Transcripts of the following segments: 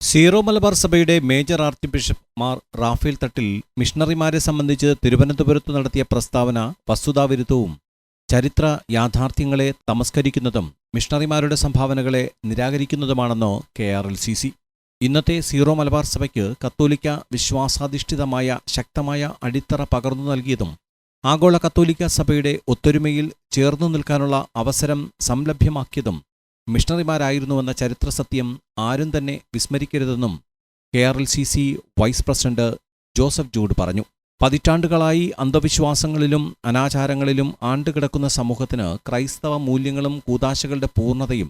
Zero Malabar സഭയുടെ major archbishop Mar Raphael Thattil മിഷണറിമാരെ സംബന്ധിച്ച് തിരുവനന്തപുരത്ത് നടത്തിയ പ്രസ്താവന വസ്തുതാവിരുദ്ധവും ചരിത്ര യാഥാർത്ഥ്യങ്ങളെ തമസ്കരിക്കുന്നതും മിഷണറിമാരുടെ സംഭാവനകളെ നിരാകരിക്കുന്നതുമാണെന്ന് K R L C C. ഇന്നത്തെ സീറോ മലബാർ സഭയ്ക്ക് കത്തോലിക്ക വിശ്വാസാധിഷ്ഠിതമായ ശക്തമായ അടിത്തറ പകർന്നു നൽകിയതും ആഗോള കത്തോലിക്ക സഭയുടെ ഒത്തൊരുമയിൽ ചേർന്നു നിൽക്കാനുള്ള അവസരം സംലഭ്യമാക്കിയതും മിഷണറിമാരായിരുന്നുവെന്ന ചരിത്ര സത്യം ആരും തന്നെ വിസ്മരിക്കരുതെന്നും K R L C C vice president Joseph Jude പറഞ്ഞു. പതിറ്റാണ്ടുകളായി അന്ധവിശ്വാസങ്ങളിലും അനാചാരങ്ങളിലും ആണ്ടുകിടക്കുന്ന സമൂഹത്തിന് ക്രൈസ്തവ മൂല്യങ്ങളും കൂതാശകളുടെ പൂർണതയും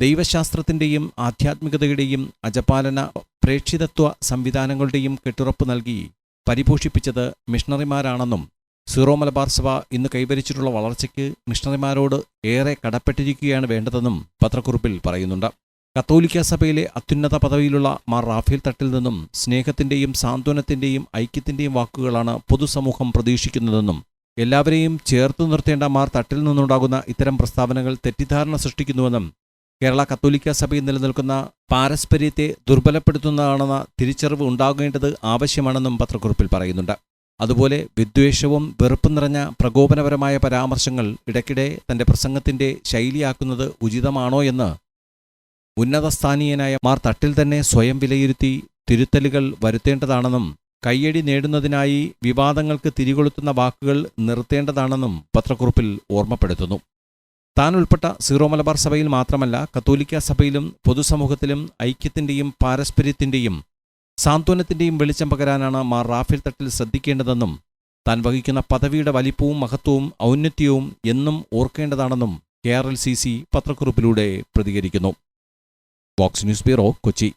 ദൈവശാസ്ത്രത്തിന്റെയും ആധ്യാത്മികതയുടെയും അജപാലന പ്രേക്ഷിതത്വ സംവിധാനങ്ങളുടെയും കെട്ടുറപ്പ് നൽകി പരിപോഷിപ്പിച്ചത് മിഷണറിമാരാണെന്നും സീറോ മലബാർ സഭ ഇന്ന് കൈവരിച്ചിട്ടുള്ള വളർച്ചയ്ക്ക് മിഷണറിമാരോട് ഏറെ കടപ്പെട്ടിരിക്കുകയാണ് വേണ്ടതെന്നും പത്രക്കുറിപ്പിൽ പറയുന്നുണ്ട്. കത്തോലിക്ക സഭയിലെ അത്യുന്നത പദവിയിലുള്ള മാർ റാഫേൽ തട്ടിൽ നിന്നും സ്നേഹത്തിന്റെയും സാന്ത്വനത്തിന്റെയും ഐക്യത്തിന്റെയും വാക്കുകളാണ് പൊതുസമൂഹം പ്രതീക്ഷിക്കുന്നതെന്നും എല്ലാവരെയും ചേർത്ത് നിർത്തേണ്ട മാർ തട്ടിൽ നിന്നുണ്ടാകുന്ന ഇത്തരം പ്രസ്താവനകൾ തെറ്റിദ്ധാരണ സൃഷ്ടിക്കുന്നുവെന്നും കേരള കത്തോലിക്ക സഭയിൽ നിലനിൽക്കുന്ന പാരസ്പര്യത്തെ ദുർബലപ്പെടുത്തുന്നതാണെന്ന തിരിച്ചറിവ് ഉണ്ടാകേണ്ടത് ആവശ്യമാണെന്നും പത്രക്കുറിപ്പിൽ പറയുന്നുണ്ട്. അതുപോലെ വിദ്വേഷവും വെറുപ്പ് നിറഞ്ഞ പ്രകോപനപരമായ പരാമർശങ്ങൾ ഇടയ്ക്കിടെ തന്റെ പ്രസംഗത്തിന്റെ ശൈലിയാക്കുന്നത് ഉചിതമാണോ എന്ന് ഉന്നതസ്ഥാനീയനായ മാർ തട്ടിൽ തന്നെ സ്വയം വിലയിരുത്തി തിരുത്തലുകൾ വരുത്തേണ്ടതാണെന്നും കയ്യടി നേടുന്നതിനായി വിവാദങ്ങൾക്ക് തിരികൊളുത്തുന്ന വാക്കുകൾ നിർത്തേണ്ടതാണെന്നും പത്രക്കുറിപ്പിൽ ഓർമ്മപ്പെടുത്തുന്നു. താൻ ഉൾപ്പെട്ട സീറോ മലബാർ സഭയിൽ മാത്രമല്ല കത്തോലിക്ക സഭയിലും പൊതുസമൂഹത്തിലും ഐക്യത്തിന്റെയും പാരസ്പര്യത്തിന്റെയും സാന്ത്വനത്തിന്റെയും വെളിച്ചം പകരാനാണ് മാർ റാഫേൽ തട്ടിൽ ശ്രദ്ധിക്കേണ്ടതെന്നും താൻ വഹിക്കുന്ന പദവിയുടെ വലിപ്പവും മഹത്വവും ഔന്നത്യവും എന്നും ഓർക്കേണ്ടതാണെന്നും K R L C C പത്രക്കുറിപ്പിലൂടെ പ്രതികരിക്കുന്നു. Box news bureau Kochi.